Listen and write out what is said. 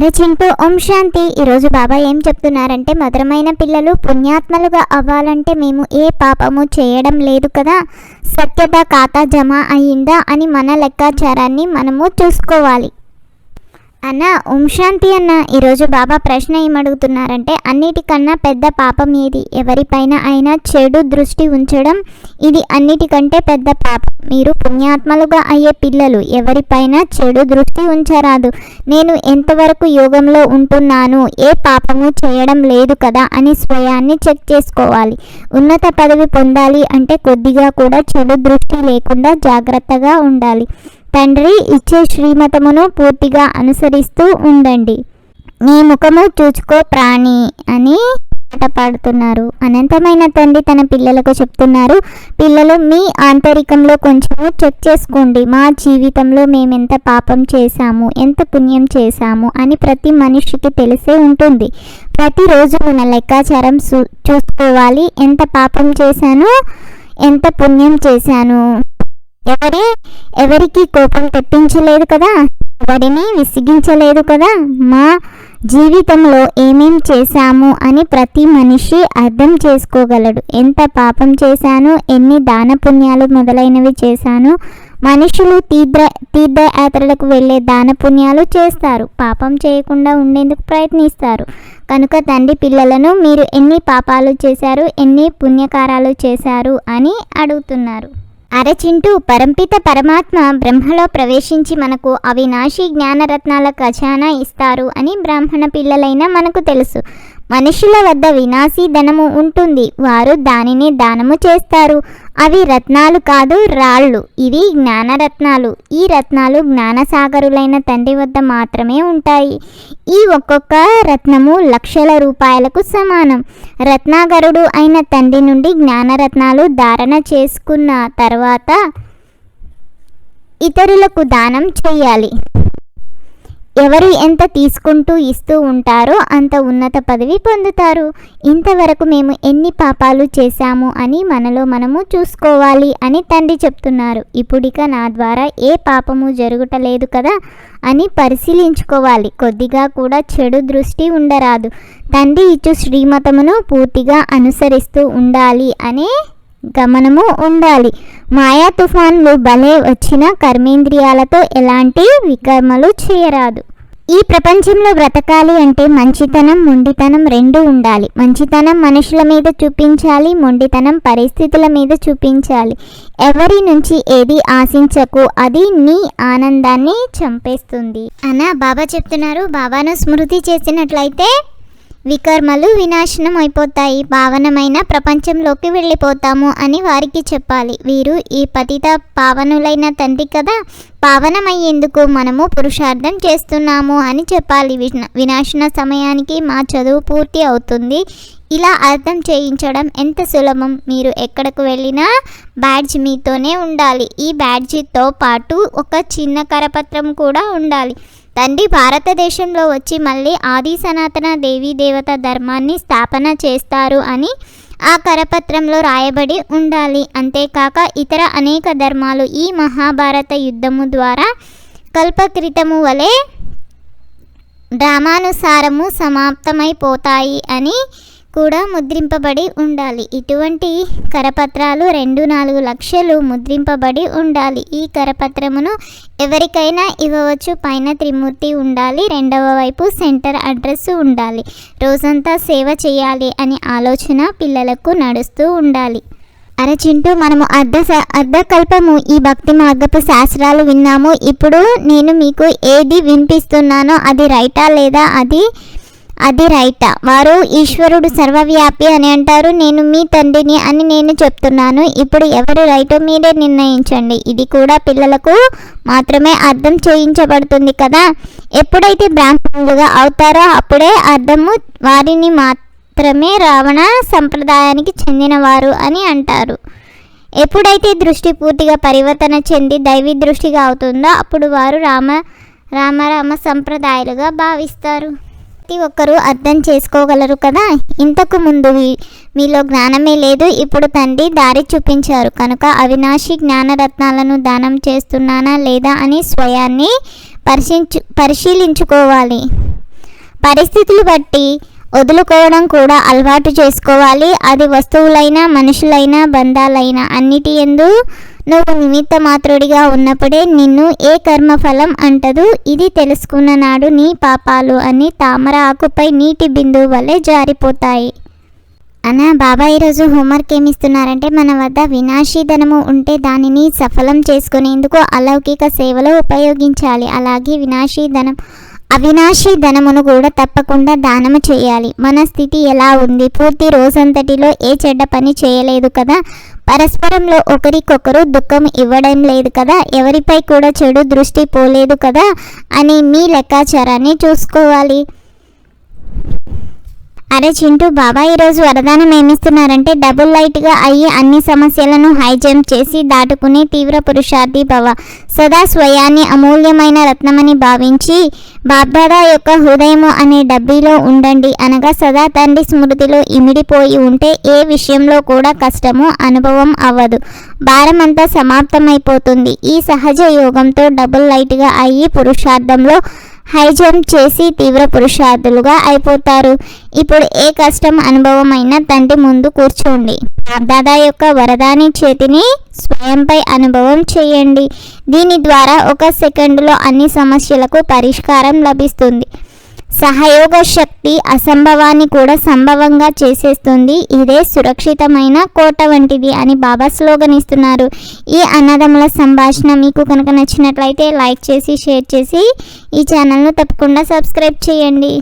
అరే చింటూ ఓం శాంతి. ఈరోజు బాబా ఏం చెప్తున్నారంటే మధురమైన పిల్లలు పుణ్యాత్మలుగా అవ్వాలంటే మేము ఏ పాపము చేయడం లేదు కదా. సత్యత ఖాతా జమ అయిందా అని మన లెక్కాచారాన్ని మనము చూసుకోవాలి. అన్న ఓం శాంతి అన్న. ఈరోజు బాబా ప్రశ్న ఏమడుగుతున్నారంటే అన్నిటికన్నా పెద్ద పాపం ఏది? ఎవరిపైన అయినా చెడు దృష్టి ఉంచడం ఇది అన్నిటికంటే పెద్ద పాపం. మీరు పుణ్యాత్మలుగా అయ్యే పిల్లలు ఎవరిపైన చెడు దృష్టి ఉంచరాదు. నేను ఎంతవరకు యోగంలో ఉంటున్నాను? ఏ పాపము చేయడం లేదు కదా అని స్వయాన్ని చెక్ చేసుకోవాలి. ఉన్నత పదవి పొందాలి అంటే కొద్దిగా కూడా చెడు దృష్టి లేకుండా జాగ్రత్తగా ఉండాలి. తండ్రి ఇచ్చే శ్రీమతమును పూర్తిగా అనుసరిస్తూ ఉండండి. నీ ముఖము చూచుకో ప్రాణి అని పాట పాడుతున్నారు అనంతమైన తండ్రి తన పిల్లలకు చెప్తున్నారు పిల్లలు మీ ఆంతరికంలో కొంచెము చెక్ చేసుకోండి. మా జీవితంలో మేము ఎంత పాపం చేశాము ఎంత పుణ్యం చేశాము అని ప్రతి మనిషికి తెలిసే ఉంటుంది. ప్రతిరోజు మన లెక్కాచారం చూ- చూసుకోవాలి. ఎంత పాపం చేశాను ఎంత పుణ్యం చేశాను. ఎవరి ఎవరికి కోపం తెప్పించలేదు కదా? ఎవరిని విసిగించలేదు కదా? మా జీవితంలో ఏమేం చేశాము అని ప్రతి మనిషి అర్థం చేసుకోగలడు. ఎంత పాపం చేశాను ఎన్ని దాన పుణ్యాలు మొదలైనవి చేశాను. మనుషులు తీర్థ తీర్థయాత్రలకు వెళ్ళే దాన పుణ్యాలు చేస్తారు. పాపం చేయకుండా ఉండేందుకు ప్రయత్నిస్తారు. కనుక తండ్రి పిల్లలను మీరు ఎన్ని పాపాలు చేశారు ఎన్ని పుణ్యకారాలు చేశారు అని అడుగుతున్నారు. అరచింటూ పరంపిత పరమాత్మ బ్రహ్మలో ప్రవేశించి మనకు అవినాశి జ్ఞానరత్నాల ఖజానా ఇస్తారు అని బ్రాహ్మణ పిల్లలైన మనకు తెలుసు. మనుషుల వద్ద వినాశీ ధనము ఉంటుంది. వారు దానిని దానము చేస్తారు. అవి రత్నాలు కాదు రాళ్ళు. ఇవి జ్ఞానరత్నాలు. ఈ రత్నాలు జ్ఞానసాగరులైన తండ్రి వద్ద మాత్రమే ఉంటాయి. ఈ ఒక్కొక్క రత్నము లక్షల రూపాయలకు సమానం. రత్నాగరుడు అయిన తండ్రి నుండి జ్ఞానరత్నాలు ధారణ చేసుకున్న తర్వాత ఇతరులకు దానం చేయాలి. ఎవరు ఎంత తీసుకుంటూ ఇస్తూ ఉంటారో అంత ఉన్నత పదవి పొందుతారు. ఇంతవరకు మేము ఎన్ని పాపాలు చేశాము అని మనలో మనము చూసుకోవాలి అని తండ్రి చెప్తున్నారు. ఇప్పుడిక నా ద్వారా ఏ పాపము జరుగుటలేదు కదా అని పరిశీలించుకోవాలి. కొద్దిగా కూడా చెడు దృష్టి ఉండరాదు. తండ్రి ఇచ్చు శ్రీమతమును పూర్తిగా అనుసరిస్తూ ఉండాలి అనే గమనము ఉండాలి. మాయా తుఫాన్లు భలే వచ్చిన కర్మేంద్రియాలతో ఎలాంటి వికర్మలు చేయరాదు. ఈ ప్రపంచంలో బ్రతకాలి అంటే మంచితనం మొండితనం రెండు ఉండాలి. మంచితనం మనుషుల మీద చూపించాలి మొండితనం పరిస్థితుల మీద చూపించాలి. ఎవరి నుంచి ఏది ఆశించకు అది నీ ఆనందాన్ని చంపేస్తుంది. అన్న బాబా చెప్తున్నారు. బాబాను స్మృతి చేసినట్లయితే వికర్మలు వినాశనం అయిపోతాయి. పావనమైన ప్రపంచంలోకి వెళ్ళిపోతాము అని వారికి చెప్పాలి. వీరు ఈ పతిత పావనులైన తండ్రి కదా? పావనమయ్యేందుకు మనము పురుషార్థం చేస్తున్నాము అని చెప్పాలి. వినాశన సమయానికి మా చదువు పూర్తి అవుతుంది. ఇలా అర్థం చేయించడం ఎంత సులభం? మీరు ఎక్కడికి వెళ్ళినా బ్యాడ్జ్ మీతోనే ఉండాలి. ఈ బ్యాడ్జితో పాటు ఒక చిన్న కరపత్రం కూడా ఉండాలి. తండ్రి భారతదేశంలో వచ్చి మళ్ళీ ఆది సనాతన దేవీ దేవత ధర్మాన్ని స్థాపన చేస్తారు అని ఆ కరపత్రంలో రాయబడి ఉండాలి. అంతేకాక ఇతర అనేక ధర్మాలు ఈ మహాభారత యుద్ధము ద్వారా కల్పకృతము వలె డ్రామానుసారము సమాప్తమైపోతాయి అని కూడా ముద్రింపబడి ఉండాలి. ఇటువంటి కరపత్రాలు రెండు నాలుగు లక్షలు ముద్రింపబడి ఉండాలి. ఈ కరపత్రమును ఎవరికైనా ఇవ్వవచ్చు. పైన త్రిమూర్తి ఉండాలి. రెండవ వైపు సెంటర్ అడ్రస్ ఉండాలి. రోజంతా సేవ చేయాలి అని ఆలోచన పిల్లలకు నడుస్తూ ఉండాలి. అరచింటూ మనము అర్ధ అర్ధకల్పము ఈ భక్తి మార్గపు శాస్త్రాలు విన్నాము. ఇప్పుడు నేను మీకు ఏది వినిపిస్తున్నానో అది రైటా లేదా అది అది రైటా. వారు ఈశ్వరుడు సర్వవ్యాపి అని అంటారు. నేను మీ తండ్రిని అని నేను చెప్తున్నాను. ఇప్పుడు ఎవరు రైటో మీరే నిర్ణయించండి. ఇది కూడా పిల్లలకు మాత్రమే అర్థం చేయించబడుతుంది కదా. ఎప్పుడైతే బ్రాహ్మణులుగా అవుతారో అప్పుడే అర్థము వారిని మాత్రమే రావణ సంప్రదాయానికి చెందినవారు అని అంటారు. ఎప్పుడైతే దృష్టి పూర్తిగా పరివర్తన చెంది దైవీ దృష్టిగా అవుతుందో అప్పుడు వారు రామ రామరామ సంప్రదాయాలుగా భావిస్తారు. ప్రతి ఒక్కరూ అర్థం చేసుకోగలరు కదా? ఇంతకు ముందు వీ- మీలో జ్ఞానమే లేదు ఇప్పుడు తండ్రి దారి చూపించారు. కనుక అవినాశి జ్ఞానరత్నాలను దానం చేస్తున్నానా లేదా అని స్వయాన్ని పరిశీలించు పరిశీలించుకోవాలి. పరిస్థితులు బట్టి వదులుకోవడం కూడా అలవాటు చేసుకోవాలి. అది వస్తువులైనా మనుషులైనా బంధాలైనా అన్నిటి ఎందు నువ్వు నిమిత్త మాత్రుడిగా ఉన్నప్పుడే నిన్ను ఏ కర్మఫలం అంటదు? ఇది తెలుసుకున్న నాడు నీ పాపాలు అని తామర ఆకుపై నీటి బిందువు వలె జారిపోతాయి. అనా బాబా ఈరోజు హోంవర్క్ ఏమిస్తున్నారంటే మన వద్ద వినాశీ ధనము ఉంటే దానిని సఫలం చేసుకునేందుకు అలౌకిక సేవలో ఉపయోగించాలి. అలాగే వినాశీ ధనం అవినాశీ ధనమును కూడా తప్పకుండా దానము చేయాలి. మన స్థితి ఎలా ఉంది? పూర్తి రోజంతటిలో ఏ చెడ్డ పని చేయలేదు కదా? పరస్పరంలో ఒకరికొకరు దుఃఖం ఇవ్వడం లేదు కదా ఎవరిపై కూడా చెడు దృష్టి పోలేదు కదా అని మీ లెక్కాచారాన్ని చూసుకోవాలి. అరే చింటూ బాబా ఈరోజు వరదానం ఏమిస్తున్నారంటే డబుల్ లైట్గా అయ్యి అన్ని సమస్యలను హై జంప్ చేసి దాటుకునే తీవ్ర పురుషార్థి భవ. సదా స్వయాన్ని అమూల్యమైన రత్నమని భావించి బాబ్దాదా యొక్క హృదయము అనే డబ్బీలో ఉండండి. అనగా సదా తండ్రి స్మృతిలో ఇమిడిపోయి ఉంటే ఏ విషయంలో కూడా కష్టము అనుభవం అవ్వదు. భారమంతా సమాప్తమైపోతుంది. ఈ సహజ యోగంతో డబుల్ లైట్గా అయ్యి పురుషార్థంలో హై జంప్ చేసి తీవ్ర పురుషార్థులుగా అయిపోతారు. ఇప్పుడు ఏ కష్టం అనుభవమైన తండ్రి ముందు కూర్చోండి. దాదా యొక్క వరదాని చేతిని స్వయంపై అనుభవం చేయండి. దీని ద్వారా ఒక సెకండ్లో అన్ని సమస్యలకు పరిష్కారం లభిస్తుంది. సహయోగ శక్తి అసంభవాన్ని కూడా సంభవంగా చేసేస్తుంది. ఇదే సురక్షితమైన కోట వంటిది అని బాబా స్లోగన్ ఇస్తున్నారు ఈ అన్నదమ్ముల సంభాషణ మీకు కనుక నచ్చినట్లయితే లైక్ చేసి షేర్ చేసి ఈ ఛానల్ను తప్పకుండా సబ్స్క్రైబ్ చేయండి.